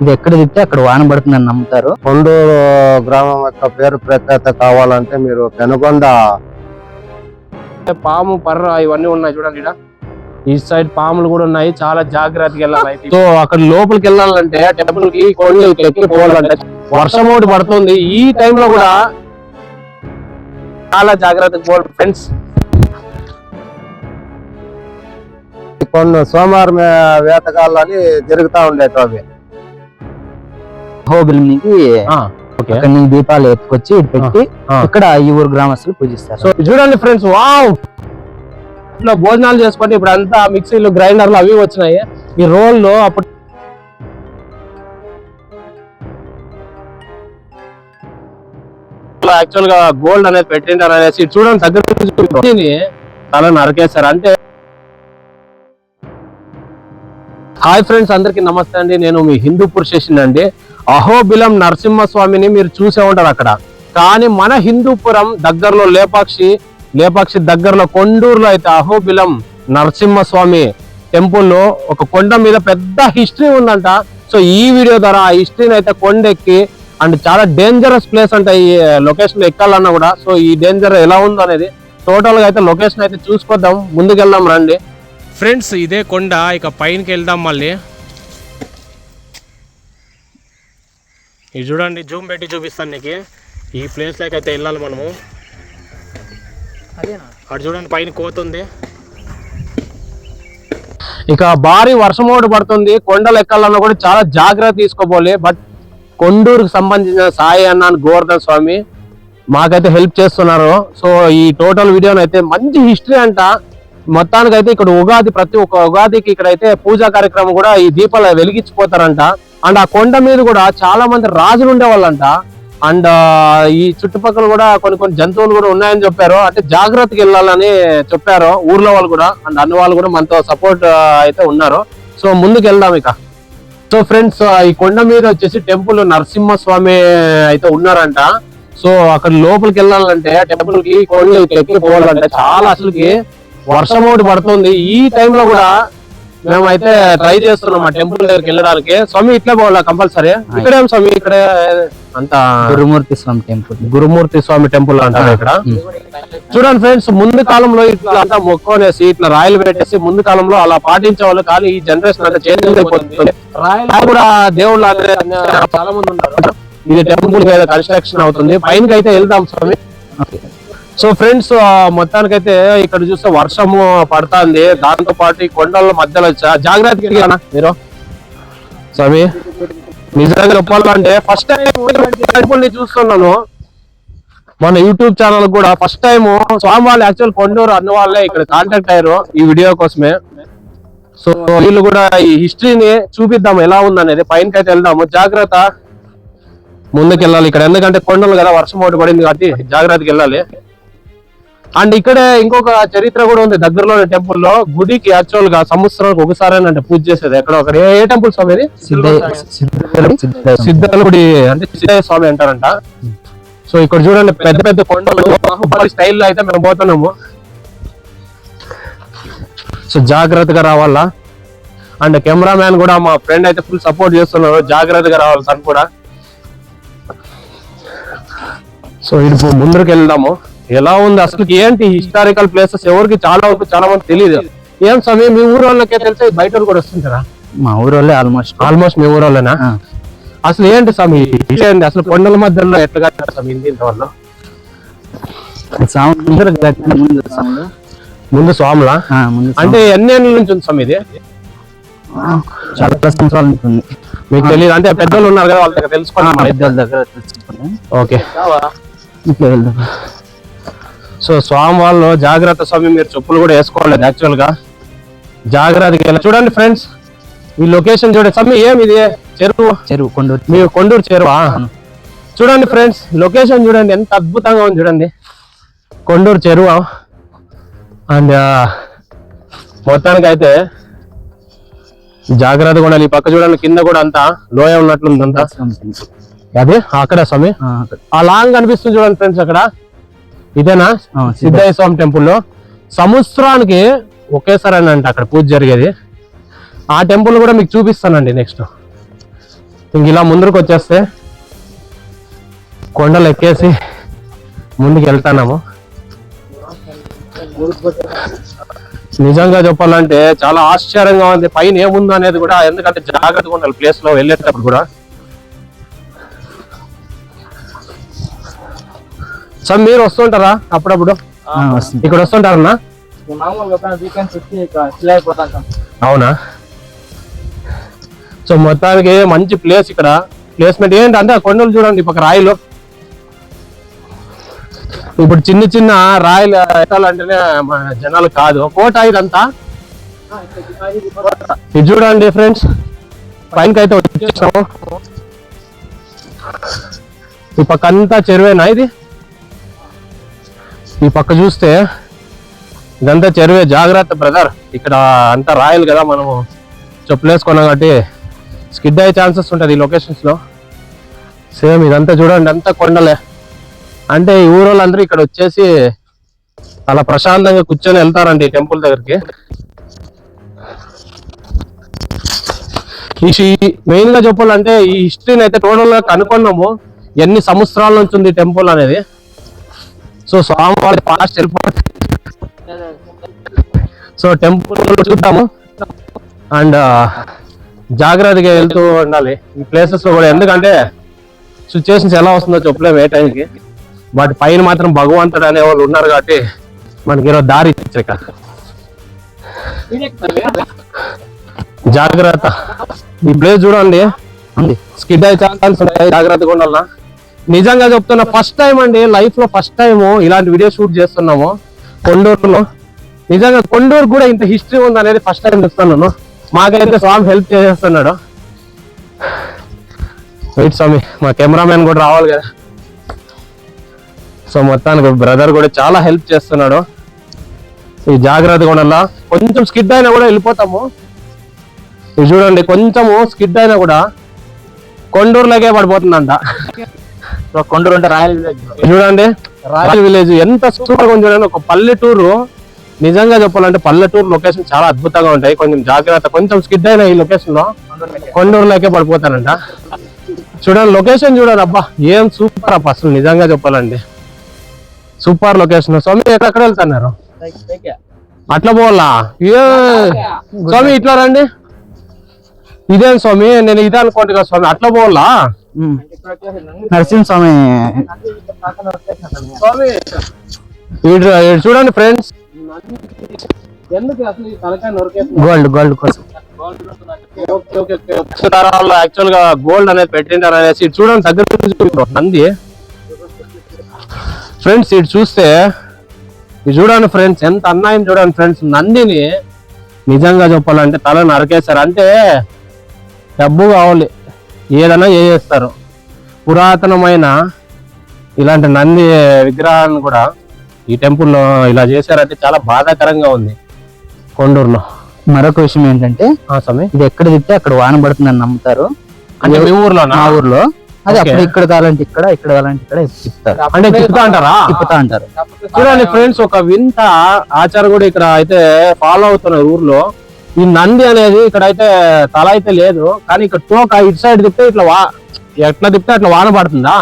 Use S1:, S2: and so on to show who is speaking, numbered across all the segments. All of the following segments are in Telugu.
S1: ఇది ఎక్కడ తిప్పితే అక్కడ వాన పడుతుందని నమ్ముతారు.
S2: కొండూరు గ్రామం యొక్క పేరు ప్రఖ్యాత కావాలంటే మీరు పెనుగొండ.
S3: పాము పర్ర ఇవన్నీ ఉన్నాయి చూడండి ఇక్కడ ఈ సైడ్ పాములు కూడా ఉన్నాయి. చాలా జాగ్రత్తగా వెళ్ళాలి సో అక్కడ లోపలికి వెళ్ళాలంటే టెంపుల్కి కొండలు ఎక్కి పోవాలంటే వర్షం ఒకటి పడుతుంది. ఈ టైంలో కూడా చాలా జాగ్రత్తగా పోవాలి ఫ్రెండ్స్
S2: కొన్ని సోమవారం వేతకాళ్ళు అని జరుగుతా
S1: హోబిలినికి
S3: ఓకే.
S1: అక్కడ నుంచి దీపాలు ఎత్తుకొచ్చి పెట్టి. ఇక్కడ ఈ ఊరు గ్రామస్తులు పూజిస్తారు.
S3: సో చూడండి ఫ్రెండ్స్ వావ్! ఇట్లా భోజనాలు చేసుకుంటే ఇప్పుడు అంతా మిక్సీలు గ్రైండర్లు అవి వచ్చినాయి. ఈ రోల్లో అప్పుడు యాక్చువల్గా గోల్డ్ అనేది పెట్టింటారు అనేసి చూడండి దగ్గర నుంచి తల నరికేశారు. అంటే హాయ్ ఫ్రెండ్స్ అందరికీ నమస్తే అండి. నేను మీ హిందూపూర్ స్టేషన్ అండి. అహోబిలం నరసింహస్వామిని మీరు చూసే ఉంటారు అక్కడ. కానీ మన హిందూపురం దగ్గరలో లేపాక్షి లేపాక్షి దగ్గరలో కొండూరులో అయితే అహోబిలం నరసింహస్వామి టెంపుల్లో ఒక కొండ మీద పెద్ద హిస్టరీ ఉందంట. సో ఈ వీడియో ద్వారా ఆ హిస్టరీని అయితే కొండెక్కి అండ్ చాలా డేంజరస్ ప్లేస్ అంట ఈ లొకేషన్ ఎక్కాలన్నా కూడా. సో ఈ డేంజర్ ఎలా ఉందో అనేది టోటల్గా అయితే లొకేషన్ అయితే చూసుకొద్దాం. ముందుకెళ్దాం రండి. ఫ్రెండ్స్ ఇదే కొండ ఇక పైనకి వెళ్దాం మళ్ళీ. ఇది చూడండి జూమ్ పెట్టి చూపిస్తాను నీకు. ఈ ప్లేస్లోకి అయితే వెళ్ళాలి మనము. అటు చూడండి పైన కోతుంది ఇక భారీ వర్షం ఒకటి పడుతుంది. కొండలు ఎక్కాలన్నా కూడా చాలా జాగ్రత్త తీసుకోవాలి బట్ కొండూరుకు సంబంధించిన సాయి అన్న గోవర్ధన్ స్వామి మాకైతే హెల్ప్ చేస్తున్నారు. సో ఈ టోటల్ వీడియోని అయితే మంచి హిస్టరీ అంట. మొత్తానికి అయితే ఇక్కడ ఉగాది ప్రతి ఒక్క ఉగాదికి ఇక్కడ అయితే పూజా కార్యక్రమం కూడా ఈ దీపాలు వెలిగించిపోతారంట. అండ్ ఆ కొండ మీద కూడా చాలా మంది రాజులు ఉండేవాళ్ళంట. అండ్ ఈ చుట్టుపక్కల కూడా కొన్ని కొన్ని జంతువులు కూడా ఉన్నాయని చెప్పారు. అంటే జాగ్రత్తగా వెళ్ళాలని చెప్పారు ఊర్లో వాళ్ళు కూడా. అండ్ అన్ని వాళ్ళు కూడా మనతో సపోర్ట్ అయితే ఉన్నారు. సో ముందుకు వెళ్దాం ఇక. సో ఫ్రెండ్స్ ఈ కొండ మీద వచ్చేసి టెంపుల్ నరసింహస్వామి అయితే ఉన్నారంట. సో అక్కడ లోపలికి వెళ్ళాలంటే టెంపుల్కి కొండ ఎక్కి పోవాలంటే చాలా అసలుకి వర్షం ఒకటి పడుతుంది. ఈ టైంలో కూడా మేమైతే ట్రై చేస్తున్నాం ఆ టెంపుల్ దగ్గరికి వెళ్ళడానికి. స్వామి ఇట్లా పోవాలా కంపల్సరీ? ఇక్కడేం స్వామి? ఇక్కడ అంత
S1: గురుమూర్తి స్వామి టెంపుల్
S3: గురుమూర్తి స్వామి టెంపుల్ అంటారు ఇక్కడ. చూడండి ఫ్రెండ్స్ ముందు కాలంలో ఇట్లా అంతా మొక్కునేసి ఇట్లా రాయలు పెట్టేసి ముందు కాలంలో అలా పాటించేవాళ్ళు కానీ ఈ జనరేషన్ అంతా చేంజ్ అయిపోతుంది. రాయలు కూడా దేవుళ్ళు చాలా మంది ఉన్నారు ఇది టెంపుల్ మీద కన్స్ట్రక్షన్ అవుతుంది. పైనకి అయితే వెళ్దాం స్వామి. సో ఫ్రెండ్స్ మొత్తానికైతే ఇక్కడ చూస్తే వర్షము పడుతుంది. దాంతో పాటు ఈ కొండల మధ్యలో వచ్చా జాగ్రత్తగా వెళ్ళానా మీరు. స్వామి నిజంగా చెప్పాలంటే ఫస్ట్ టైం టెంపుల్ చూస్తున్నాను. మన యూట్యూబ్ ఛానల్ కూడా ఫస్ట్ టైం స్వామి వాళ్ళు యాక్చువల్ కొండూరు అన్న వాళ్ళే ఇక్కడ కాంటాక్ట్ అయ్యారు ఈ వీడియో కోసమే. సో వీళ్ళు కూడా ఈ హిస్టరీని చూపిద్దాం ఎలా ఉందనేది పైనకైతే వెళ్దాము. జాగ్రత్త. ముందుకు వెళ్ళాలి ఇక్కడ. ఎందుకంటే కొండలు కదా వర్షం ఒకటి పడింది కాబట్టి జాగ్రత్తగా వెళ్ళాలి. అండ్ ఇక్కడే ఇంకొక చరిత్ర కూడా ఉంది దగ్గరలోని టెంపుల్లో గుడికి యాక్చువల్గా సంవత్సరానికి ఒకసారి అంటే పూజ చేసేది. ఎక్కడ ఒక ఏ టెంపుల్ స్వామి ఇది
S1: సిద్ధయ్య సిద్ధయ్య- సిద్ధయ్య స్వామి.
S3: సిద్ధల గుడి అంటే సిద్ధయ్య స్వామి అంటారంట. సో ఇక్కడ చూడండి పెద్ద పెద్ద కొండలు బాహుబలి స్టైల్లో అయితే మేము పోతున్నాము. సో జాగ్రత్తగా రావాలా? అండ్ కెమెరామ్యాన్ కూడా మా ఫ్రెండ్ అయితే ఫుల్ సపోర్ట్ చేస్తున్నారు. జాగ్రత్తగా రావాలి తను కూడా. సో ఇప్పుడు ముందరికి వెళ్దాము. ఎలా ఉంది? అసలు ఏంటి హిస్టారికల్ ప్లేసెస్ ఎవరికి చాలా వరకు చాలా మంది తెలియదు ఏం స్వామి మీ ఊరు వాళ్ళకే తెలిసే బయట వాళ్ళు కూడా వస్తుంటారా?
S1: మా ఊరోళ్ళే ఆల్మోస్ట్
S3: ఆల్మోస్ట్ మీ ఊరు వాళ్ళేనా అసలు ఏంటి స్వామి ఏంటి అసలు కొండల మధ్యలో ఎట్లా కట్టారు స్వామి వాళ్ళు
S1: ముందు
S3: స్వాములా. అంటే ఎన్ని ఏళ్ళ నుంచి ఉంది స్వామి ఇది?
S1: చాలా సంవత్సరాల నుంచి ఉంది.
S3: మీకు తెలియదు అంటే పెద్దలు ఉన్నారు కదా వాళ్ళ దగ్గర తెలుసుకోండి.
S1: పెద్దల దగ్గర తెలుసుకున్నాం
S3: ఓకే.
S1: ఇట్లా వెళ్దాం.
S3: సో స్వామి వాళ్ళు జాగ్రత్త స్వామి మీరు చెప్పులు కూడా వేసుకోలేదు యాక్చువల్గా. జాగ్రత్తగా వెళ్ళాలి. చూడండి ఫ్రెండ్స్ ఈ లొకేషన్ చూడండి. స్వామి ఏమి ఇది? చెరువు?
S1: చెరువు కొండూరు.
S3: మీ కొండూరు చెరువా? చూడండి ఫ్రెండ్స్ లొకేషన్ చూడండి. ఎంత అద్భుతంగా ఉంది చూడండి. కొండూరు చెరువు? అండ్ మొత్తానికి అయితే జాగ్రత్తగా ఉండాలి. ఈ పక్క చూడండి కింద కూడా అంతా లోయ ఉన్నట్లుంది అంతా.
S1: something.
S3: అదే అక్కడ స్వామి.
S1: ఆ,
S3: లాంగ్ కనిపిస్తుంది చూడండి ఫ్రెండ్స్ అక్కడ. ఇదేనా? సిద్ధయ్య స్వామి టెంపుల్లో సంవత్సరానికి ఒకేసారి అంట అక్కడ పూజ జరిగేది. ఆ టెంపుల్ కూడా మీకు చూపిస్తానండి నెక్స్ట్. ఇంక ఇలా ముందుకు వచ్చేస్తే కొండలు ఎక్కేసి ముందుకు వెళ్తాము నిజంగా చెప్పాలంటే చాలా ఆశ్చర్యంగా ఉంది. పైన ఏముందో అనేది కూడా ఎందుకంటే జాగ్రత్తగా ఉండాలి ప్లేస్లో వెళ్ళేటప్పుడు కూడా. సో మీరు వస్తుంటారా అప్పుడప్పుడు? ఇక్కడ వస్తుంటారన్నా? అవునా? సో మొత్తానికి మంచి ప్లేస్ ఇక్కడ. ప్లేస్మెంట్ ఏంటంటే ఆ కొండలు చూడండి పక్క రాయిలు. ఇప్పుడు చిన్న చిన్న రాయిలు ఎట్టాలంటేనే జనాలు కాదు. కోట ఇదంతా. ఇది చూడండి ఫ్రెండ్స్ పైనకి అయితే వచ్చేసాము. ఈ పక్క అంతా చెరువేనా ఇది? ఈ పక్క చూస్తే ఇదంతా చెరువే జాగ్రత్త బ్రదర్ ఇక్కడ అంతా రాయలు కదా మనము. చెప్పులు వేసుకున్నాం కాబట్టి స్కిడ్ అయ్యే ఛాన్సెస్ ఉంటుంది ఈ లొకేషన్స్లో సేమ్ ఇదంతా చూడండి అంతా కొండలే. అంటే ఈ ఊరోళ్ళందరూ ఇక్కడ వచ్చేసి అలా ప్రశాంతంగా కూర్చొని వెళ్తారండి ఈ టెంపుల్ దగ్గరికి. ఈ మెయిన్గా చెప్పాలంటే ఈ హిస్టరీని అయితే టోటల్గా కనుక్కున్నాము ఎన్ని సంవత్సరాల నుంచి ఉంది టెంపుల్ అనేది? సో స్వామివారి పాస్ట్ వెళ్ళిపోతుంది సో టెంపుల్ చూద్దాము. అండ్ జాగ్రత్తగా వెళ్తూ ఉండాలి. ఈ ప్లేసెస్లో కూడా ఎందుకంటే సిచ్యువేషన్స్ ఎలా వస్తుందో చెప్పలేము ఏ టైంకి వాటి పైన మాత్రం భగవంతుడు అనే వాళ్ళు ఉన్నారు కాబట్టి మనకి ఈరోజు దారి ఇచ్చారు జాగ్రత్త. ఈ ప్లేస్ చూడండి. స్కిడ్ అయ్యే ఛాన్స్ ఉంటాయి. జాగ్రత్తగా ఉండాలన్నా నిజంగా చెప్తున్నా ఫస్ట్ టైం అండి లైఫ్లో ఫస్ట్ టైం ఇలాంటి వీడియో షూట్ చేస్తున్నాము. కొండూరులో. నిజంగా కొండూరు కూడా ఇంత హిస్టరీ ఉంది అనేది ఫస్ట్ టైం చెప్తున్నాను. మాకైతే స్వామి హెల్ప్ చేస్తున్నాడు. వెయిట్ స్వామి మా కెమెరామెన్ కూడా రావాలి కదా. సో మొత్తానికి బ్రదర్ కూడా చాలా హెల్ప్ చేస్తున్నాడు. ఈ జాగ్రత్తగా ఉండాలా? కొంచెం స్కిడ్ అయినా కూడా వెళ్ళిపోతాము. ఇది చూడండి కొంచెము స్కిడ్ అయినా కూడా కొండూరులోకే పడిపోతుందంట.
S4: కొండూరు అంటే రాయల్ విలేజ్.
S3: చూడండి. రాయల్ విలేజ్ ఎంత సూపర్గా ఉంది చూడండి. ఒక పల్లెటూరు నిజంగా చెప్పాలంటే పల్లెటూరు లొకేషన్ చాలా అద్భుతంగా ఉంటాయి. కొంచెం జాగ్రత్త కొంచెం స్కిడ్ అయిన ఈ లొకేషన్లో కొండూరులోకే. పడిపోతానంట చూడండి లొకేషన్ చూడండి అబ్బా ఏం సూపర్ అబ్బా అసలు నిజంగా చెప్పాలండి సూపర్ లొకేషన్ స్వామి ఎక్కడెక్కడ వెళ్తున్నారు? అట్లా పోవాలా? ఏ స్వామి ఇట్లా రండి. ఇదేం స్వామి? నేను ఇదే అనుకోండి కదా స్వామి అట్లా పోవాలా.
S1: నరసింహస్వామి
S3: చూడండి ఫ్రెండ్స్. ఎందుకు అసలు ఈ తలకాయ నొరికేస్తుంది?
S1: గోల్డ్ గోల్డ్ కోసం.
S3: తరాల్లో యాక్చువల్గా గోల్డ్ అనేది పెట్టింటారు అనేసి ఇటు చూడండి దగ్గర. నంది. ఫ్రెండ్స్ ఇటు చూస్తే ఇది చూడండి ఫ్రెండ్స్ ఎంత అన్యాయం చూడండి ఫ్రెండ్స్ నందిని నిజంగా చెప్పాలంటే తల నరికేశారు. అంటే డబ్బు కావాలి. ఏదైనా చేస్తారు. పురాతనమైన ఇలాంటి నంది విగ్రహాన్ని కూడా ఈ టెంపుల్లో ఇలా చేశారంటే చాలా బాధాకరంగా ఉంది కొండూరులో.
S1: మరొక విషయం ఏంటంటే
S3: ఆ సమయం
S1: ఇది ఎక్కడ తిప్పితే అక్కడ వాన పడుతుందని నమ్ముతారు.
S3: అంటే ఊర్లో
S1: మా ఊర్లో. అది. అప్పుడు ఇక్కడ కావాలంటే ఇక్కడ ఇక్కడ కావాలంటే ఇక్కడ తిప్పుతారు
S3: అంటే తిప్పుతా అంటారా?
S1: తిప్పుతా అంటారు.
S3: చూడండి ఫ్రెండ్స్ ఒక వింత ఆచారం కూడా ఇక్కడ అయితే ఫాలో అవుతున్నారు ఊర్లో. ఈ నంది అనేది ఇక్కడ అయితే తల అయితే లేదు కానీ ఇక్కడ తోక ఇటు సైడ్ తిప్పితే ఇట్లా వా ఎట్లా తిప్పితే అట్లా వాన పడుతుందా?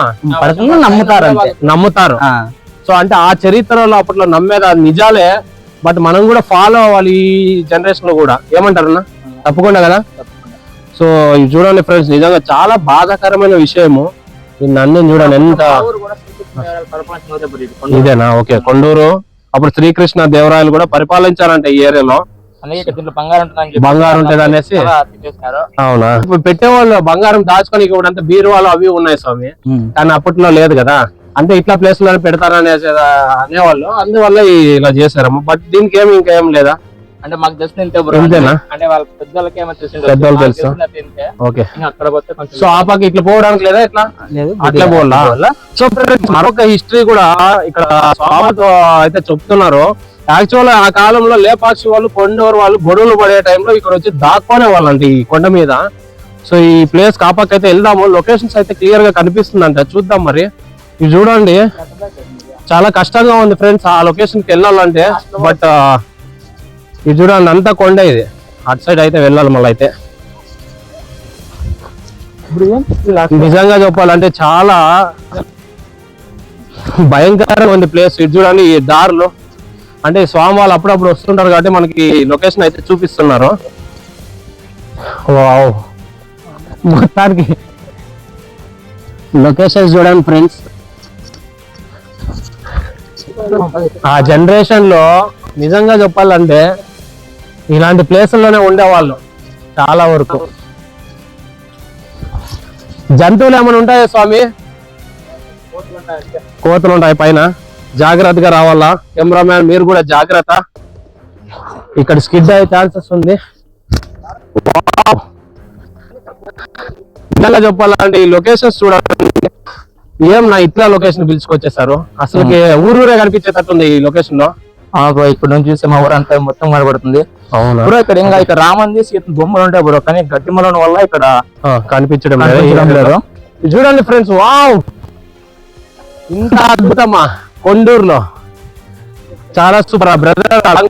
S1: పడుతుంది? నమ్ముతారు అంతే
S3: నమ్ముతారు. సో అంటే ఆ చరిత్రలో అప్పట్లో నమ్మేది అది నిజాలే బట్ మనం కూడా ఫాలో అవ్వాలి ఈ జనరేషన్లో కూడా. ఏమంటారు అన్న తప్పకుండా కదా? సో ఇది చూడండి ఫ్రెండ్స్ నిజంగా చాలా బాధాకరమైన విషయము. ఈ నందిని చూడండి ఎంత ఇదేనా? ఓకే కొండూరు. అప్పుడు శ్రీకృష్ణ దేవరాయలు కూడా పరిపాలించారంట ఈ ఏరియాలో.
S4: బంగారం ఉంటుందని చెప్పి
S3: బంగారం ఉంటది అనేసి? అవునా? ఇప్పుడు పెట్టేవాళ్ళు బంగారం దాచుకొని ఇప్పుడు అంతా బీరువాలు అవి ఉన్నాయి స్వామి. కానీ అప్పట్లో లేదు కదా. అంటే ఇట్లా ప్లేస్లో పెడతారనే అనేవాళ్ళు. అందువల్ల ఇలా చేశారమ్మ. బట్ దీనికి ఏమి ఇంకా ఏం లేదా?
S4: అంటే మాకు తెలిసిన ఇంతే బ్రో
S3: ఇంతేనా?
S4: అంటే వాళ్ళ పెద్దలకి ఏమో తెలిసి?
S3: పెద్దోళ్ళు తెలుసు.
S4: ఇంతే
S3: ఓకే.
S4: ఇంకా అక్కడ పోతే కొంచెం
S3: సో ఆ పక్క ఇట్లా పోవడానికి లేదా ఇట్లా?
S1: లేదు
S3: అట్లా పోవాలా? సో ఫ్రెండ్స్, మరొక హిస్టరీ కూడా ఇక్కడ స్వామితో అయితే చెప్తున్నారు. యాక్చువల్ ఆ కాలంలో లేపాక్షి వాళ్ళు కొండూరు వాళ్ళు గొడవలు పడే టైంలో ఇక్కడ వచ్చి దాక్కునే వాళ్ళంట ఈ కొండ మీద. సో ఈ ప్లేస్ కాపాకి అయితే వెళ్దాము. లొకేషన్స్ అయితే క్లియర్గా కనిపిస్తుందంట. చూద్దాం మరి. ఇది చూడండి. చాలా కష్టంగా ఉంది ఫ్రెండ్స్ ఆ లొకేషన్కి వెళ్ళాలంటే. బట్ ఇది చూడండి అంతా కొండ ఇది. అటు సైడ్ అయితే వెళ్ళాలి మళ్ళీ అయితే. నిజంగా చెప్పాలంటే చాలా భయంకరంగా ఉంది ప్లేస్ ఇది చూడండి ఈ దారులు. అంటే స్వామి వాళ్ళు అప్పుడప్పుడు వస్తుంటారు కాబట్టి మనకి లొకేషన్ అయితే చూపిస్తున్నారు. వావ్ మొత్తానికి లొకేషన్ చూడండి ఫ్రెండ్స్ ఆ జనరేషన్లో నిజంగా చెప్పాలంటే ఇలాంటి ప్లేసుల్లోనే ఉండేవాళ్ళు చాలా వరకు. జంతువులు ఏమైనా ఉంటాయా స్వామి? కోతలు ఉంటాయి పైన. జాగ్రత్తగా రావాలా? కెమెరామ్యాన్ మీరు కూడా జాగ్రత్త. ఇక్కడ స్కిడ్ అయ్యే ఛాన్సెస్ ఉంది. నిజంగా చెప్పాలంటే ఈ లొకేషన్స్ చూడాలి ఏం నా ఇట్లా లొకేషన్ పిలుచుకొచ్చేసారు అసలుకి ఊరూరే కనిపించేటట్టుంది ఈ
S1: లొకేషన్లో బ్రో ఇక్కడ నుంచి చూస్తే మా ఊరంతా మొత్తం కనబడుతుంది.
S3: అవునా?
S1: బ్రో ఇక్కడ ఇంకా ఇక్కడ రామంది సీత బొమ్మలు ఉంటాయి బ్రో కానీ గట్టి మలం వల్ల ఇక్కడ
S3: కనిపించడం
S1: లేదు
S3: చూడండి ఫ్రెండ్స్ వావ్! ఇంత అద్భుతమా కొండూరులో. చాలా సూపర్ బ్రదర్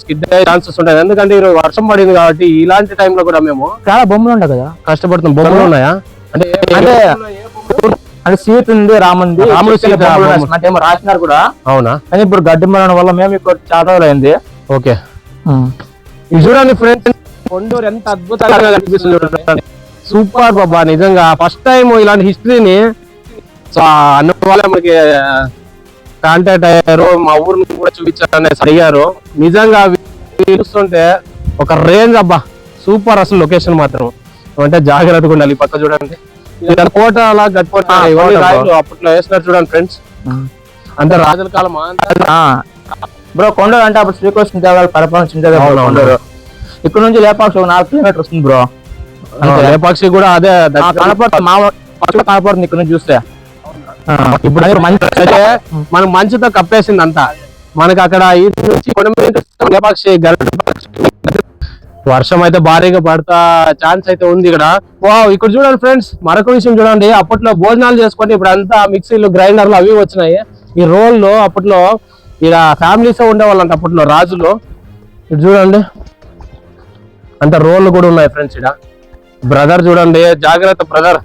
S3: స్కిడ్ అయ్యే ఛాన్సెస్ ఉంటాయి ఎందుకంటే ఈరోజు వర్షం పడింది కాబట్టి ఇలాంటి టైంలో కూడా మేము
S1: చాలా బొమ్మలు ఉంటాయి కదా?
S3: కష్టపడుతున్నాం. బొమ్మలు ఉన్నాయా? అంటే
S1: అంటే సీత ఉంది రాముంది.
S3: రాముడు,
S1: ఏమో రాసినారు కూడా.
S3: అవునా?
S1: కానీ ఇప్పుడు గడ్డి మలం వల్ల మేము ఇక్కడ రోజులు అయింది
S3: ఓకే. ఇది చూడండి ఫ్రెండ్స్ కొండూరు ఎంత అద్భుతంగా కనిపిస్తుంది సూపర్ బాబా నిజంగా ఫస్ట్ టైం ఇలాంటి హిస్టరీని సో అన్న వాళ్ళ మనకి కాంటాక్ట్ అయ్యారు మా ఊరిని కూడా చూపించారని అడిగారు. నిజంగా అవి చూస్తుంటే ఒక రేంజ్ అబ్బా సూపర్ అసలు లొకేషన్ మాత్రం. అంటే జాగ్రత్తగా ఉండాలి పక్క చూడండి. కోట అలా అప్పట్లో చూడండి ఫ్రెండ్స్. అంటే రాజుల కాలం
S1: బ్రో అంటే అప్పుడు శ్రీకృష్ణ దేవాలయ
S3: అవును.
S1: కొండూరు ఇక్కడ నుంచి లేపాక్షి ఒక నాలుగు కిలోమీటర్ వస్తుంది బ్రో. అంతే.
S3: లేపాక్షి కూడా అదే.
S1: కనపడుతుంది మా కనపడుతుంది ఇక్కడ నుంచి చూస్తే.
S3: ఇప్పుడు
S1: మంచి
S3: అయితే మనకు మంచుతో కప్పేసింది అంతా మనకి అక్కడ ఈ నుంచి లేపాక్షి. వర్షం అయితే భారీగా పడతా ఛాన్స్ అయితే ఉంది ఇక్కడ. వావ్ ఇక్కడ చూడండి ఫ్రెండ్స్ మరొక విషయం చూడండి. అప్పట్లో భోజనాలు చేసుకొని ఇప్పుడు అంతా మిక్సీలు గ్రైండర్లు అవి వచ్చినాయి. ఈ రోల్లో అప్పట్లో ఇక్కడ ఫ్యామిలీస్ ఉండేవాళ్ళంట అప్పట్లో రాజులు. ఇటు చూడండి. అంత రోళ్ళు కూడా ఉన్నాయి ఫ్రెండ్స్ ఇక్కడ బ్రదర్ చూడండి జాగ్రత్త బ్రదర్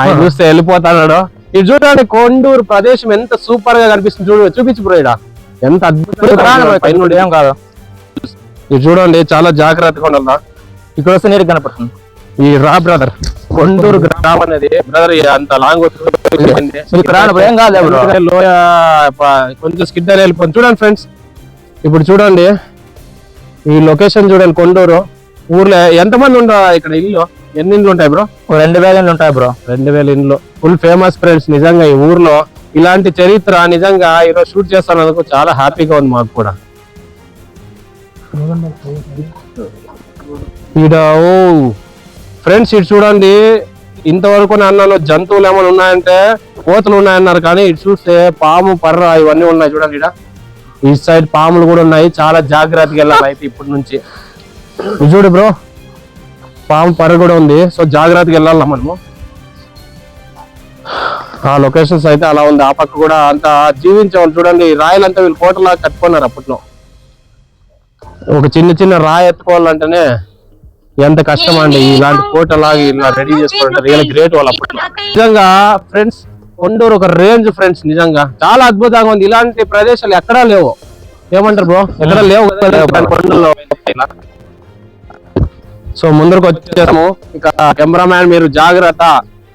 S3: ఆయన చూస్తే వెళ్ళిపోతాడు. ఇది చూడండి కొండూరు ప్రదేశం ఎంత సూపర్గా కనిపిస్తుంది చూడు చూపించు బ్రో ఇక్కడ ఎంత అద్భుతంగా.
S1: ఏం కాదు.
S3: ఇది చూడండి చాలా జాగ్రత్తగా ఉండాలి
S1: ఇక్కడ వస్తే నీరు కనపడుతుంది.
S3: ఈ రా బ్రదర్ కొండూరు గ్రామం అనేది బ్రదర్ అంత లాంగ్
S1: ఏం bro.
S3: లోయ కొంచెం స్కిడ్ అని వెళ్ళిపోయింది చూడండి ఫ్రెండ్స్ ఇప్పుడు చూడండి ఈ లొకేషన్ చూడండి కొండూరు. ఊర్లో ఎంతమంది ఉండ ఇక్కడ ఇల్లు? ఎన్ని ఇండ్లు ఉంటాయి బ్రో
S1: రెండు వేల ఏళ్ళు ఉంటాయి బ్రో
S3: రెండు వేల ఇండ్లు. ఫుల్ ఫేమస్ ఫ్రెండ్స్ నిజంగా ఈ ఊర్లో ఇలాంటి చరిత్ర నిజంగా ఈరోజు షూట్ చేస్తున్నందుకు చాలా హ్యాపీగా ఉంది మాకు కూడా. ఈడ ఓ ఫ్రెండ్స్ ఇటు చూడండి. ఇంతవరకు నన్ను జంతువులు ఏమైనా ఉన్నాయంటే కోతలు ఉన్నాయన్నారు కానీ ఇటు చూస్తే పాము పర్ర ఇవన్నీ ఉన్నాయి చూడండి ఈడ. ఈ సైడ్ పాములు కూడా ఉన్నాయి. చాలా జాగ్రత్తగా వెళ్ళాలి అయితే ఇప్పటి నుంచి. చూడు బ్రో పాము పర్ర కూడా ఉంది. సో జాగ్రత్తగా వెళ్ళాలి మనము? ఆ లొకేషన్స్ అయితే అలా ఉంది. ఆ పక్క కూడా అంత జీవించేవాళ్ళు చూడండి. రాయలంతా వీళ్ళు కోటలా కట్టుకున్నారు అప్పట్లో. ఒక చిన్న చిన్న రాయి ఎత్తుకోవాలంటేనే ఎంత కష్టం అండి ఇలాంటి కోటలాగా ఇలా రెడీ చేసుకోవాలంటే రియల్ గ్రేట్ వాళ్ళు అప్పట్లో. నిజంగా ఫ్రెండ్స్ కొండూరు ఒక రేంజ్ ఫ్రెండ్స్ నిజంగా. చాలా అద్భుతంగా ఉంది. ఇలాంటి ప్రదేశాలు ఎక్కడా లేవు. ఏమంటారు బ్రో? ఎక్కడ లేవు కొండల్లో. సో ముందరకు వచ్చేసాము. ఇక కెమెరామ్యాన్ మీరు జాగ్రత్త.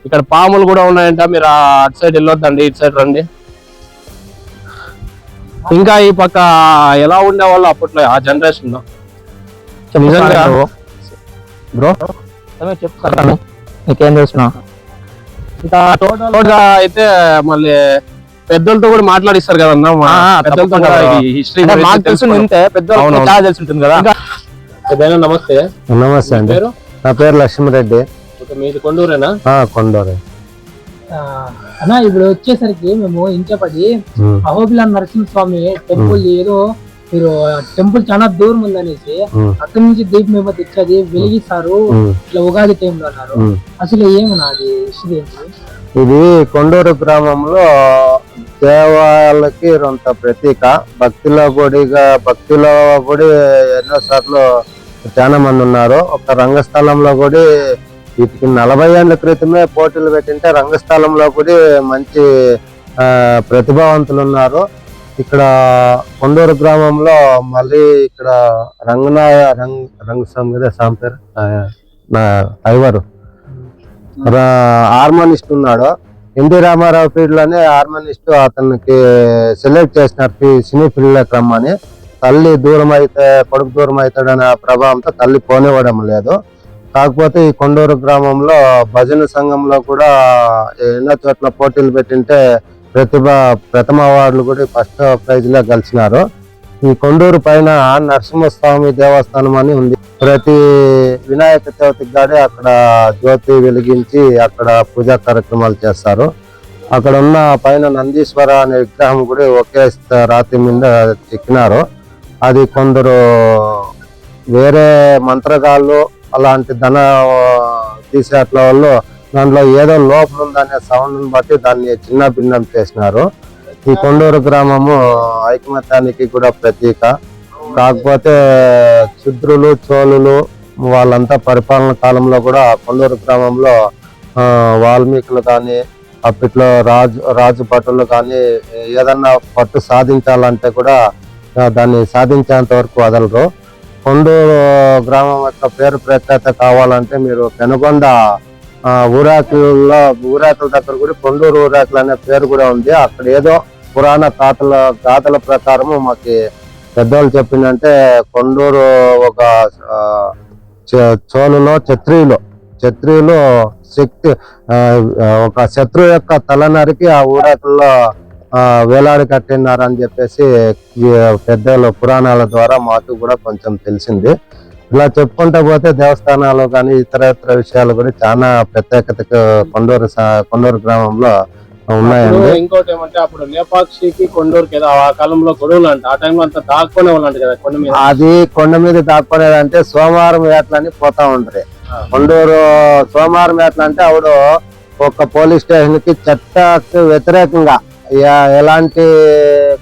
S3: ఇక్కడ పాములు కూడా ఉన్నాయంట. మీరు ఆ అటు సైడ్ వెళ్ళొద్దండి ఇటు సైడ్ రండి. ఇంకా ఈ పక్క ఎలా ఉండేవాళ్ళు అప్పట్లో ఆ జనరేషన్లో? నిజంగా బ్రో.
S1: చెప్తాను నీకేం తెలుసున్నా
S3: ఇంకా టోటల్గా అయితే మళ్ళీ పెద్దలతో కూడా మాట్లాడిస్తారు కదన్నా పెద్దలతో హిస్టరీ
S1: మాకు తెలిసి. చాలా ఉంటుంది కదా.
S3: నమస్తే.
S2: నమస్తే అండి. నా పేరు లక్ష్మీరెడ్డి.
S3: మీది కొండూరేనా?
S2: ఆ, కొండూరు.
S5: అన్న ఇప్పుడు వచ్చేసరికి మేము ఇంచపడి అహోబిలా నరసింహస్వామి టెంపుల్ ఏదో మీరు టెంపుల్ చాలా దూరం ఉందనేసి అక్కడి నుంచి దీపం ఏమో తెచ్చేది వెలిగిస్తారు. ఇట్లా ఉగాది టైంలో అన్నారు. అసలు ఏమన్నా అది
S2: ఇది కొండూరు గ్రామంలో దేవాలకి రొంత ప్రతీక. భక్తిలో గుడిగా భక్తిలో గుడి ఎన్నో సార్లు చాలా మంది ఉన్నారు. ఒక రంగస్థలంలో కూడా వీటికి నలభై ఏళ్ళ క్రితమే పోటీలు పెట్టింటే రంగస్థలంలో కూడా మంచి ప్రతిభావంతులు ఉన్నారు. ఇక్కడ కొండూరు గ్రామంలో మళ్ళీ ఇక్కడ రంగనాయ రంగ్ రంగస్వామి కదా స్వామి పేరు? నా ఐవరు హార్మోనిస్ట్ ఉన్నాడు. ఎన్టీ రామారావు ఫీల్డ్లోనే హార్మోనిస్ట్ అతనికి సెలెక్ట్ చేసినారు సినీ ఫీల్డ్ రమ్మని. తల్లి దూరం అయితే కొడుకు దూరం అవుతాడనే ప్రభావంతో తల్లి పోనివ్వడం లేదు. కాకపోతే ఈ కొండూరు గ్రామంలో భజన సంఘంలో కూడా ఎన్నో చోట్ల పోటీలు పెట్టింటే ప్రతిభ ప్రథమ అవార్డులు కూడా ఫస్ట్ ప్రైజ్లో గెలిచినారు. ఈ కొండూరు పైన నరసింహస్వామి దేవస్థానం అని ఉంది. ప్రతి వినాయక చవితికి గాడి అక్కడ జ్యోతి వెలిగించి అక్కడ పూజా కార్యక్రమాలు చేస్తారు. అక్కడ ఉన్న పైన నందీశ్వర అనే విగ్రహం కూడా ఒకే రాతి మీద చెక్కినారు అది కొందరు వేరే మంత్రగాళ్ళు అలాంటి ధన తీసేట్ల వాళ్ళు దాంట్లో ఏదో లోపం ఉందనే సౌండ్ని బట్టి దాన్ని చిన్న భిన్నం చేసినారు. ఈ కొండూరు గ్రామము ఐకమత్యానికి కూడా ప్రతీక. కాకపోతే శుద్రులు చోళులు వాళ్ళంతా పరిపాలన కాలంలో కూడా కొండూరు గ్రామంలో వాల్మీకులు కానీ అప్పట్లో రాజు రాజు భటులు కానీ ఏదన్నా పట్టు సాధించాలంటే కూడా దాన్ని సాధించేంత వరకు వదలరు. కొండూరు గ్రామం యొక్క పేరు ప్రఖ్యాత కావాలంటే మీరు పెనుగొండ ఊరాకుల్లో ఊరాకుల దగ్గర కూడా కొండూరు ఊరాకులు అనే పేరు కూడా ఉంది. అక్కడ ఏదో పురాణ తాతల గాథల ప్రకారము మాకు పెద్దవాళ్ళు చెప్పిందంటే కొండూరు ఒక చోళులో ఛత్రియులు ఛత్రియులు శక్తి ఒక శత్రువు యొక్క తల నరికి ఆ ఊరాకుల్లో వేలాడి కట్టినారని చెప్పేసి పెద్దలు పురాణాల ద్వారా మాకు కూడా కొంచెం తెలిసింది. ఇలా చెప్పుకుంటా పోతే దేవస్థానాలు కానీ ఇతర ఇతర విషయాలు కూడా చాలా ప్రత్యేకత కొండూరు కొండూరు గ్రామంలో ఉన్నాయండి.
S3: ఇంకోటి ఏమంటే అప్పుడు లేపాక్షికి కొండూరుకి ఆ కాలంలో గొడవలు అంట. ఆ టైంలో అంతా దాక్కునే వాళ్ళు కదా కొండ మీద.
S2: అది కొండ మీద దాక్కునేది అంటే సోమవారం వేటలని పోతా ఉంటది కొండూరు సోమవారం వేటలు అంటే ఆవిడ ఒక పోలీస్ స్టేషన్కి చట్టకు వ్యతిరేకంగా ఎలాంటి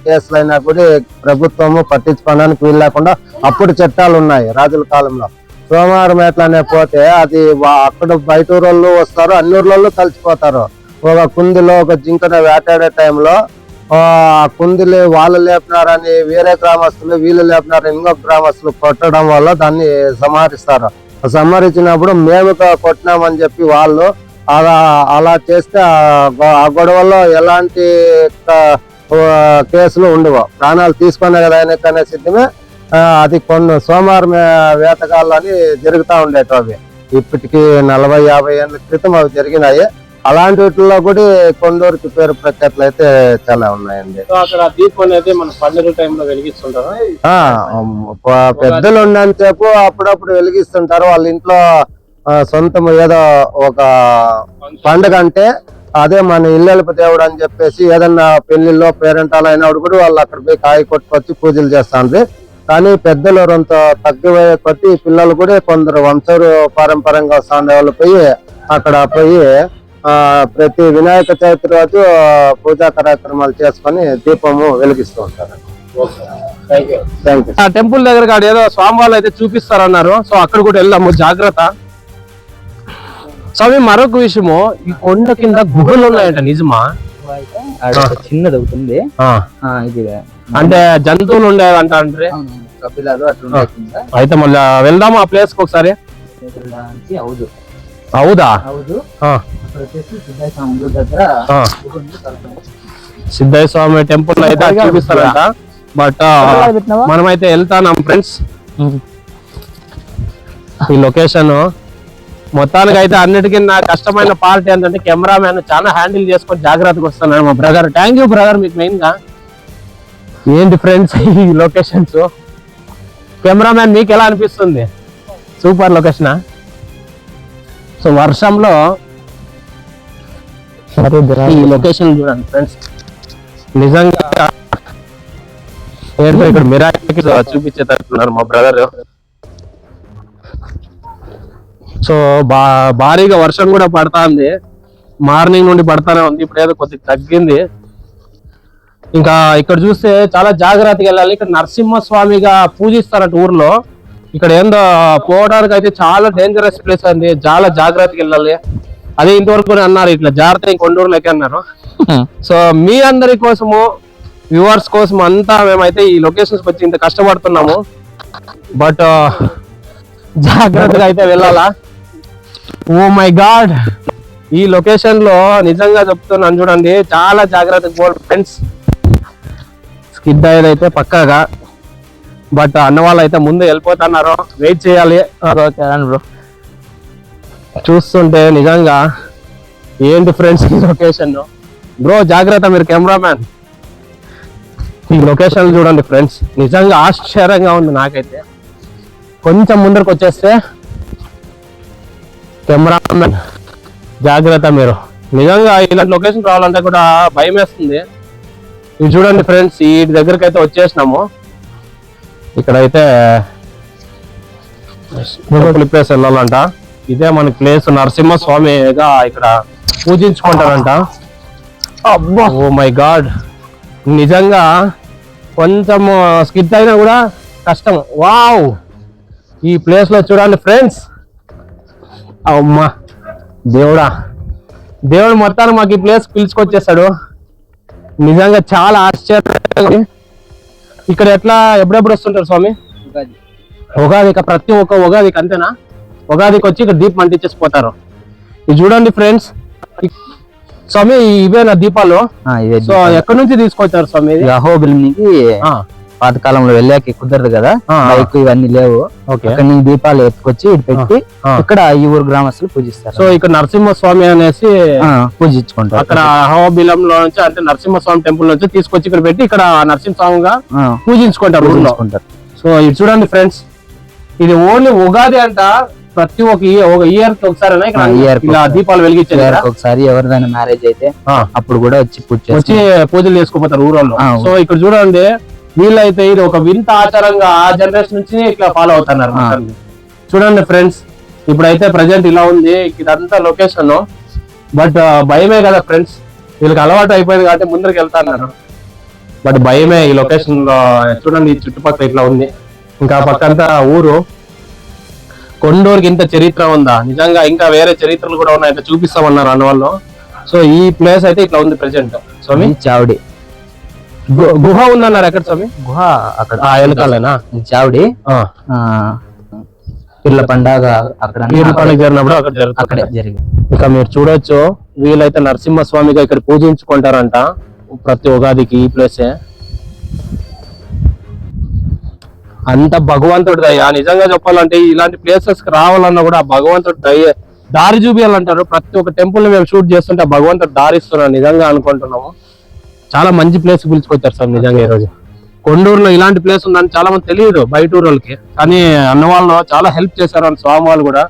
S2: ఎలాంటి అయినా కూడా ప్రభుత్వము పట్టించుకోవడానికి వీలు లేకుండా అప్పుడు చట్టాలు ఉన్నాయి రాజుల కాలంలో. సోమవారం ఎట్లనే పోతే అది వా- అక్కడ బయట ఊరోళ్ళు వస్తారు అన్ని ఊర్లలో కలిసిపోతారు ఒక కుందిలో ఒక జింకను వేటాడే టైంలో ఆ కుందిలి వాళ్ళు లేపినారని వేరే గ్రామస్తులు వీళ్ళు లేపినారని ఇంకొక గ్రామస్తులు కొట్టడం వల్ల దాన్ని సంహరిస్తారు సంహరించినప్పుడు మేము కొట్టినామని చెప్పి వాళ్ళు అలా అలా చేస్తే ఆ గొడవల్లో ఎలాంటి కేసులు ఉండవు. ప్రాణాలు తీసుకునే కదా ఆయనకు అనే సిద్ధమే అది కొన్ని సోమవారం వేటగాళ్ళు అని జరుగుతూ ఉండేటవి ఇప్పటికి నలభై యాభై ఏళ్ళ క్రితం అవి జరిగినాయి. అలాంటి వాటిల్లో కూడా కొండూరుకి పేరు ప్రఖ్యాతులు అయితే చాలా ఉన్నాయండి.
S3: అక్కడ దీపం అనేది మన పండుగ టైంలో వెలిగిస్తుంటారు?
S2: పెద్దలు ఉన్నంతసేపు అప్పుడప్పుడు వెలిగిస్తుంటారు. వాళ్ళ ఇంట్లో సొంతం ఏదో ఒక పండుగ అంటే అదే మన ఇల్లెలపు దేవుడు అని చెప్పేసి ఏదన్నా పెళ్ళిలో పేరెంటాలు అయినప్పుడు కూడా వాళ్ళు అక్కడ పోయి కాయ కొట్టుకొచ్చి పూజలు చేస్తాండ్రి. కానీ పెద్దలు కొంత తక్కువ కొట్టి పిల్లలు కూడా కొందరు వంశరు పారంపరంగా వస్తుండే వాళ్ళు పోయి అక్కడ పోయి ఆ ప్రతి వినాయక చవితి రోజు పూజా కార్యక్రమాలు చేసుకొని దీపము వెలిగిస్తూ ఉంటారు.
S3: థ్యాంక్ యూ
S2: థ్యాంక్ యూ
S3: ఆ టెంపుల్ దగ్గర కాడ ఏదో స్వామివాళ్ళు అయితే చూపిస్తారన్నారు. సో అక్కడ కూడా వెళ్దాము. జాగ్రత్త. స్వామి మరొక విషయము ఈ కొండ కింద గుహలు ఉన్నాయంట నిజమా?
S1: చిన్నది
S3: ఆ,
S1: ఇది
S3: అంటే జంతువులు ఉండేవంట అంటే. అయితే మళ్ళీ వెళ్దాము ఆ ప్లేస్కి ఒకసారి?
S1: అవుదు. సిద్ధయ్య స్వామి
S3: టెంపుల్ అయితే చూపిస్తారంట. బట్? మనమైతే వెళ్తాం ఫ్రెండ్స్ ఈ లొకేషన్ మొత్తానికి అయితే అన్నిటికన్నా కష్టమైన పార్ట్ ఏంటంటే కెమెరామ్యాన్ చాలా హ్యాండిల్ చేసుకొని జాగ్రత్తగా వస్తున్నాడు మా బ్రదర్. థ్యాంక్ యూ బ్రదర్ మీకు మెయిన్గా. ఏంటి ఫ్రెండ్స్ ఈ లొకేషన్స్ కెమెరామ్యాన్ మీకు ఎలా అనిపిస్తుంది? సూపర్ లొకేషన్ సో వర్షంలో ఈ లొకేషన్ చూడండి ఫ్రెండ్స్ నిజంగా ఇక్కడ మిరాకి చూపించేటట్టున్నారు మా బ్రదర్ సో బా భారీగా వర్షం కూడా పడతా ఉంది మార్నింగ్ నుండి పడతానే ఉంది ఇప్పుడు ఏదో కొద్దిగా తగ్గింది. ఇంకా ఇక్కడ చూస్తే చాలా జాగ్రత్తగా వెళ్ళాలి. ఇక్కడ నరసింహస్వామిగా పూజిస్తారట ఊర్లో. ఇక్కడ ఏందో పోవడానికి అయితే చాలా డేంజరస్ ప్లేస్ అండి. చాలా జాగ్రత్తగా వెళ్ళాలి. అదే ఇంతవరకు అన్నారు ఇట్లా జాగ్రత్త కొండూరులోకి అన్నారు. సో మీ అందరి కోసము వ్యూవర్స్ కోసం అంతా మేమైతే ఈ లొకేషన్స్ వచ్చి ఇంత కష్టపడుతున్నాము. బట్ జాగ్రత్తగా అయితే వెళ్ళాలా? ఓ మై గాడ్ ఈ లొకేషన్లో నిజంగా చెప్తున్నాను చూడండి చాలా జాగ్రత్తగా పోవాలి ఫ్రెండ్స్ స్కిడ్ అయ్యేది అయితే పక్కాగా. బట్ అన్న వాళ్ళు అయితే ముందు వెళ్ళిపోతున్నారు. వెయిట్ చేయాలి.
S1: బ్రో
S3: చూస్తుంటే నిజంగా ఏంటి ఫ్రెండ్స్ ఈ లొకేషన్ బ్రో జాగ్రత్త మీరు కెమెరామ్యాన్ ఈ లొకేషన్ చూడండి ఫ్రెండ్స్ నిజంగా ఆశ్చర్యంగా ఉంది నాకైతే. కొంచెం ముందరకు వచ్చేస్తే కెమెరామ్యాన్ జాగ్రత్త మీరు. నిజంగా ఇలాంటి లొకేషన్ రావాలంటే కూడా భయం వేస్తుంది. ఇది చూడండి ఫ్రెండ్స్ ఈ దగ్గరికి అయితే వచ్చేసినాము. ఇక్కడైతే ప్లేస్ వెళ్ళాలంట. ఇదే మన ప్లేస్ నరసింహ స్వామిగా ఇక్కడ పూజించుకుంటారంట. ఓ మై గాడ్! నిజంగా కొంచెం స్కిట్ అయినా కూడా కష్టం. వావ్! ఈ ప్లేస్లో చూడండి ఫ్రెండ్స్ అమ్మా దేవుడా. దేవుడు మొత్తాన్ని మాకు ఈ ప్లేస్ పిలుచుకొచ్చేసాడు నిజంగా చాలా ఆశ్చర్యం. ఇక్కడ ఎట్లా ఎప్పుడెప్పుడు వస్తుంటారు స్వామి? ఉగాదికి ప్రతి ఒక్క ఉగాదికి అంతేనా? ఉగాదికి వచ్చి ఇక్కడ దీపం అంటించేసి పోతారు ఇది చూడండి ఫ్రెండ్స్ స్వామి ఇవేనా దీపాలు?
S1: ఇదే
S3: సో ఎక్కడి నుంచి తీసుకొచ్చారు స్వామి ఇది?
S1: అహోబిలినికి
S3: ఆ,
S1: పాతకాలంలో వెళ్ళాక కుదరదు కదా. బైక్ ఇవన్నీ లేవు.
S3: ఓకే.
S1: అక్కడ నుంచి దీపాలు ఎత్తుకొచ్చి ఇటు పెట్టి. ఇక్కడ ఈ ఊరు గ్రామస్తులు పూజిస్తారు.
S3: సో ఇక్కడ నరసింహస్వామి అనేసి
S1: పూజించుకుంటారు.
S3: అక్కడ అహోబిలంలో నుంచి అంటే నరసింహస్వామి టెంపుల్ నుంచి తీసుకొచ్చి ఇక్కడ పెట్టి ఇక్కడ నరసింహస్వామిగా పూజించుకుంటారు ఊర్లో.
S1: పూజించుకుంటారు.
S3: సో ఇది చూడండి ఫ్రెండ్స్ ఇది ఓన్లీ ఉగాది అంట ప్రతి ఒక్క ఒక ఇయర్కి ఒకసారి ఇలా. దీపాలు వెలిగించారు
S1: ఒకసారి ఎవరిదైనా మ్యారేజ్ అయితే. అప్పుడు కూడా వచ్చి పూజ
S3: వచ్చి పూజలు చేసుకోపోతారు
S1: ఆ,
S3: సో ఇక్కడ చూడండి వీళ్ళైతే ఇది ఒక వింత ఆచారంగా ఆ జనరేషన్ నుంచి ఇట్లా ఫాలో అవుతున్నారు. చూడండి ఫ్రెండ్స్ ఇప్పుడైతే ప్రజెంట్ ఇలా ఉంది ఇదంతా లొకేషన్ బట్ భయమే కదా ఫ్రెండ్స్ వీళ్ళకి అలవాటు అయిపోయింది కాబట్టి ముందరికి వెళ్తా అన్నారు. బట్ భయమే ఈ లొకేషన్లో చూడండి ఈ చుట్టుపక్కల ఇట్లా ఉంది. ఇంకా పక్కంతా ఊరు. కొండూరుకి ఇంత చరిత్ర ఉందా? నిజంగా ఇంకా వేరే చరిత్రలు కూడా ఉన్నాయి చూపిస్తామన్నారు అన్నవాళ్ళు. సో ఈ ప్లేస్ అయితే ఇట్లా ఉంది ప్రెసెంట్ స్వామి?
S1: చావడి.
S3: గుహ ఉందన్నారు ఎక్కడ స్వామి?
S1: గుహ అక్కడ
S3: ఆ వెనకాలేనా?
S1: చావడి పిర్ల పండగ అక్కడ
S3: పీర్ల పండుగ జరిగినప్పుడు అక్కడ
S1: అక్కడే జరిగింది.
S3: ఇంకా మీరు చూడొచ్చు వీళ్ళైతే నరసింహ స్వామిగా ఇక్కడ పూజించుకుంటారంట ప్రతి ఉగాదికి ఈ ప్లేసే అంత భగవంతుడి దయ. నిజంగా చెప్పాలంటే ఇలాంటి ప్లేసెస్కి రావాలన్నా కూడా భగవంతుడి దయ. దారి చూపించాలంటారు ప్రతి ఒక్క టెంపుల్ మేము షూట్ చేస్తుంటే భగవంతుడు దారి ఇస్తున్నాడు నిజంగా అనుకుంటున్నాము. చాలా మంచి ప్లేస్ పిలుచుకొచ్చారు సార్ నిజంగా ఈ రోజు. కొండూరులో ఇలాంటి ప్లేస్ ఉందని చాలా మంది తెలియదు బయట ఊరోళ్ళకి. కానీ అన్న వాళ్ళు చాలా హెల్ప్ చేశారు అని స్వామి వాళ్ళు కూడా.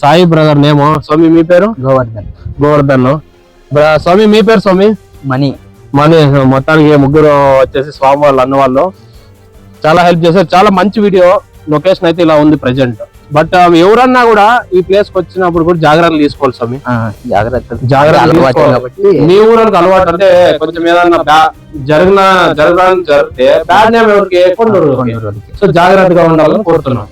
S3: సాయి బ్రదర్ నేమో. స్వామి మీ పేరు?
S1: గోవర్ధన్.
S3: గోవర్ధన్ స్వామి మీ పేరు స్వామి?
S1: మనీ
S3: మన మొత్తానికి ముగ్గురు వచ్చేసి స్వామి వాళ్ళు అన్న వాళ్ళు. చాలా హెల్ప్ చేశారు. చాలా మంచి వీడియో లొకేషన్ అయితే ఇలా ఉంది ప్రెసెంట్ బట్ ఎవరన్నా కూడా ఈ ప్లేస్కి వచ్చినప్పుడు కూడా జాగ్రత్తలు తీసుకోవాలి స్వామి.
S1: జాగ్రత్త
S3: మీ ఊరికి అలవాటు అంటే కొంచెం ఏదన్నా జరిగిన జరగడానికి జరిగితే బ్యాడ్ నేమ్ ఎవరికి. సో జాగ్రత్తగా ఉండాలని కోరుతున్నాం.